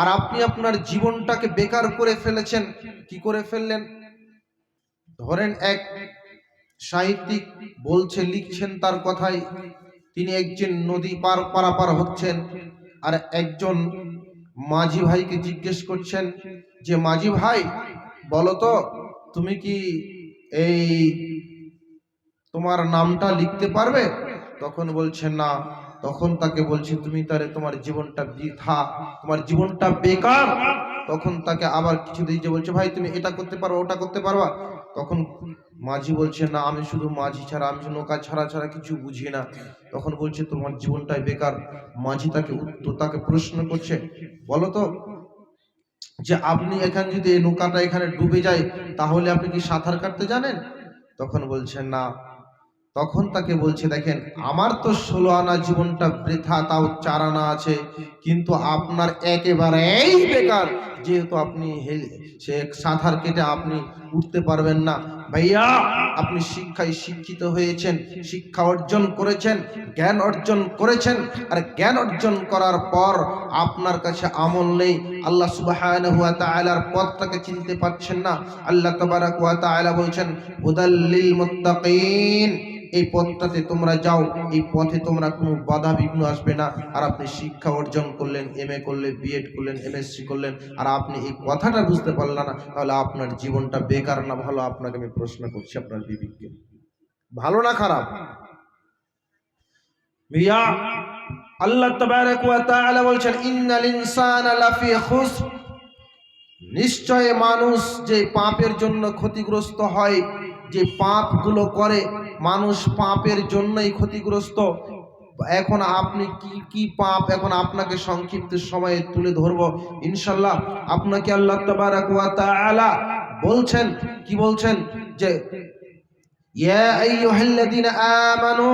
আর আপনি আপনার জীবনটাকে বেকার করে ফেলেছেন, কি করে ফেললেন? ধরেন এক সাহিত্যিক বলছে, লিখছেন তার কথাই তিনি একজন নদী পার, পারাপার হচ্ছেন, আর একজন মাঝি ভাইকে জিজ্ঞেস করছেন যে, মাঝি ভাই, বলো তো, তুমি কি এই তোমার নামটা লিখতে পারবে? তখন বলছে, না। তখন তাকে বলছে, তুমি তারে তোমার জীবনটা বৃথা তোমার জীবনটা বেকার? তখন তাকে আবার কিছু দিয়ে যে বলছে, ভাই, তুমি এটা করতে পারো, ওটা করতে পারবা? তখন মাঝি বলছে, না, আমি শুধু মাঝি ছাড়া, আমি নৌকা ছাড়া ছাড়া কিছু বুঝি না। তখন বলছে, তোমার জীবনটাই বেকার? মাঝি তাকে উত্তর, তাকে প্রশ্ন করছে, বলো তো, যে আপনি এখানে যদি এই নৌকাটা এখানে ডুবে যায়, তাহলে আপনি কি সাঁতার কাটতে জানেন? তখন বলছে, না। তখন তাকে বলছে, দেখেন, আমার তো ষোলো আনা জীবনটা বৃথা, তাও চার আনা আছে, কিন্তু আপনার একেবারেই বেকার, যেহেতু আপনি সে সাঁতার কেটে আপনি উঠতে পারবেন না। ভাইয়া, আপনি শিক্ষায় শিক্ষিত হয়েছেন, শিক্ষা অর্জন করেছেন, জ্ঞান অর্জন করেছেন, আর জ্ঞান অর্জন করার পর আপনার কাছে আমল নেই। আল্লাহ সুবহানাহু ওয়া তাআলার পথটাকে চিনতে পারছেন না। আল্লাহ তাবারাক তাআলা বলছেন হুদাল্লিল মুত্তাকিন। এই পথটাতে তোমরা যাও, এই পথে তোমরা কোনো বাধা বিঘ্ন আসবে না। আর আপনি শিক্ষা অর্জন করলেন এম এ করলেন বিএড করলেন এমএসসি করলেন, আর আপনি এই কথাটা বুঝতে পারলেন না, তাহলে আপনার জীবনটা বেকার না ভালো? আপনাকে আমি প্রশ্ন করছি আপনার বিবেককে। ভালো না খারাপ? মিয়া, আল্লাহ তাবারাক ওয়া তাআলা বলছেন, ইন্নাল ইনসানা লাফি খুসর। নিশ্চয় মানুষ যে পাপের জন্য ক্ষতিগ্রস্ত হয় যে পাপগুলো করে, মানুষ পাপের জন্যই ক্ষতিগ্রস্ত। এখন আপনি কি কি পাপ এখন আপনাকে সংক্ষিপ্ত সময়ে তুলে ধরবো? ইনশাল্লাহ আপনাকে আল্লাহ তাআলা বলছেন, কি বলছেন? যে আমানু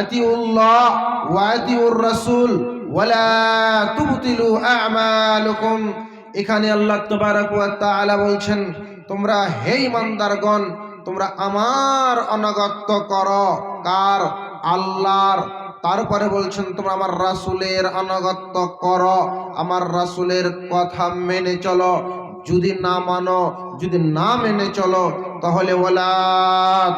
আতিউল্লাহ ওয়া আতিউর রাসূল ওয়ালা তুবতিলু আ'মালুকুম। এখানে আল্লাহ তাবারাক ওয়া তাআলা বলছেন, তোমরা হে ইমানদারগণ তোমরা আমার অনাগত্য করো। কার? আল্লাহর। তারপরে বলছেন, তোমরা আমার রাসূলের অনাগত্য করো। আমার রাসূলের কথা মেনে চলো। যদি না মানো, যদি না মেনে চলো, তাহলে ওলা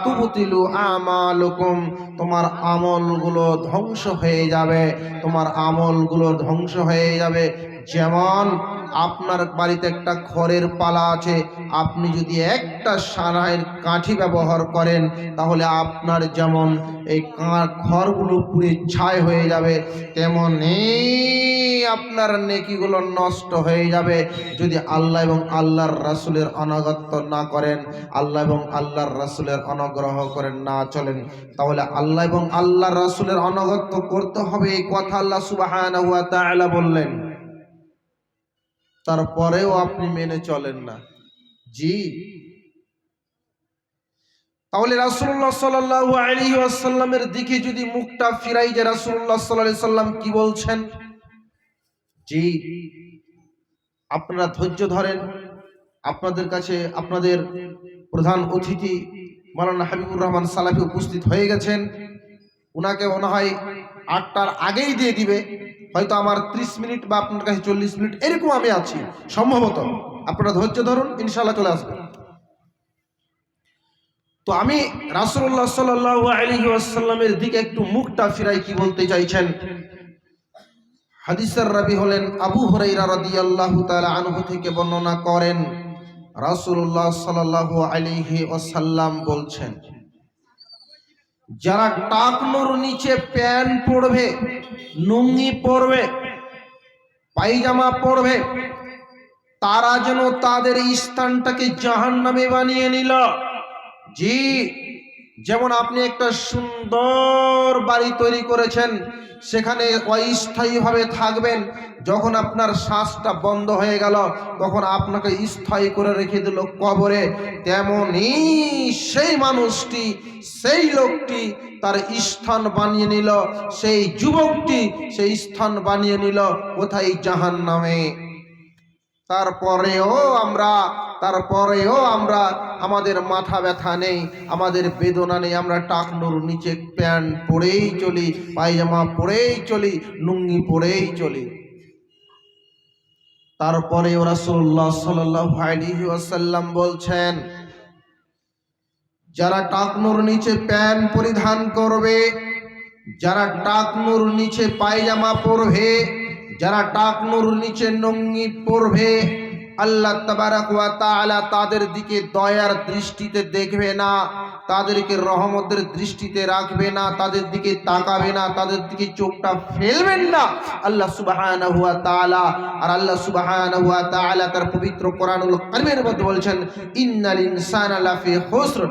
তুবতিলু আমালুকুম। তোমার আমলগুলো ধ্বংস হয়ে যাবে। তোমার আমলগুলো ধ্বংস হয়ে যাবে। যেমন আপনার বাড়িতে একটা খড়ের পালা আছে, আপনি যদি একটা সারাইয়ের কাঠি ব্যবহার করেন, তাহলে আপনার যেমন এই খড়গুলো পুড়ে ছাই হয়ে যাবে তেমনই আপনার নেকিগুলো নষ্ট হয়ে যাবে। যদি আল্লাহ এবং আল্লাহর রাসূলের অনাগত্য না করেন, আল্লাহ এবং আল্লাহর রাসূলের অনুগ্রহ করেন না চলেন, তাহলে আল্লাহ এবং আল্লাহর রাসূলের অনাগত্য করতে হবে এই কথা আল্লাহ তাআলা বললেন। তারপরেও আপনি মেনে চলেন না। জি। তাহলে রাসূলুল্লাহ সাল্লাল্লাহু আলাইহি ওয়াসাল্লামের দিকে যদি মুখটা ফিরাই যে রাসূলুল্লাহ সাল্লাল্লাহু আলাইহি সাল্লাম কি বলছেন? জি। আপনারা ধৈর্য ধরেন। আপনাদের কাছে আপনাদের প্রধান অতিথি মাওলানা হাবিবুর রহমান সালাফি উপস্থিত হয়ে গেছেন। ওনাকে মনে হয় আটটার আগেই দিয়ে দিবে। হয়তো আমার ত্রিশ মিনিট বা আপনার কাছে চল্লিশ মিনিট এরকম আমি আছি। সম্ভবত। আপনারা ধৈর্য ধরুন ইনশাল্লাহ চলে আসবেন। তো আমি রাসূলুল্লাহ সাল্লাল্লাহু আলাইহি ওয়াসাল্লামের দিকে একটু মুখটা ফিরাই কি বলতে চাইছেন? হাদিসার রাবি হলেন, আবু হুরাইরা রাদিয়াল্লাহু তাআলা আনহু থেকে বর্ণনা করেন, রাসূলুল্লাহ সাল্লাল্লাহু আলাইহি ওয়াসাল্লাম বলছেন যারা টাকনোর নিচে প্যান্ট পরবে নুঙ্গি পরবে পাইজামা পরবে, তারা যেন তাদের স্থানটাকে জাহান নামে বানিয়ে নিল। জি যেমন আপনি একটা সুন্দর বাড়ি তৈরি করেছেন, সেখানে অস্থায়ীভাবে থাকবেন, যখন আপনার শ্বাসটা বন্ধ হয়ে গেল, তখন আপনাকে স্থায়ী করে রেখে দিল কবরে। তেমনই সেই মানুষটি, সেই লোকটি তার স্থান বানিয়ে নিল, সেই যুবকটি সেই স্থান বানিয়ে নিল কোথায়? জাহান নামে তারপরেও আমরা তারপরেও আমরা আমাদের মাথা ব্যথা নেই, আমাদের বেদনা নেই, আমরা টাকনুর নিচে প্যান্ট পরেই চলি, পায়জামা পরেই চলি, লুঙ্গি পরেই চলি। তারপরে সাল্লাল্লাহু আলাইহি ওয়াসাল্লাম বলছেন, যারা টাকনুর নিচে প্যান্ট পরিধান করবে, যারা টাকনুর নিচে পায়জামা পরবে, যারা টাকনুর নিচে নঙ্গি পরবে আল্লাহ তাবারাক ওয়া তাআলা তাদের দিকে দয়ার দৃষ্টিতে দেখবে না। তাদেরকে রহমতের দৃষ্টিতে রাখবে না, তাদের দিকে তাকাবে না, তাদের দিকে চোখটা ফেলবেন না। আল্লাহ সুবহানাহু ওয়া তাআলা, আর আল্লাহ সুবহানাহু ওয়া তাআলা তার পবিত্র কোরআনুল কারীমের মধ্যে বলছেন, ইন্নাল ইনসানা খুসর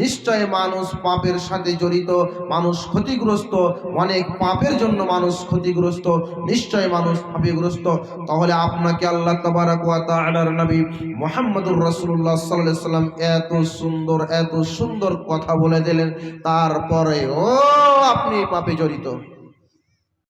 নিশ্চয় মানুষ পাপের সাথে জড়িত, মানুষ ক্ষতিগ্রস্ত, অনেক পাপের জন্য মানুষ ক্ষতিগ্রস্ত, নিশ্চয় মানুষ পাপিগ্রস্ত। তাহলে আপনাকে আল্লাহ তাবারাক ওয়া তাআলার নবী মুহাম্মদুর সাল্লাল্লাহু সাল্লাম এত সুন্দর এত সুন্দর কথা বলে দিলেন। তারপরে ও আপনি পাপে জড়িত।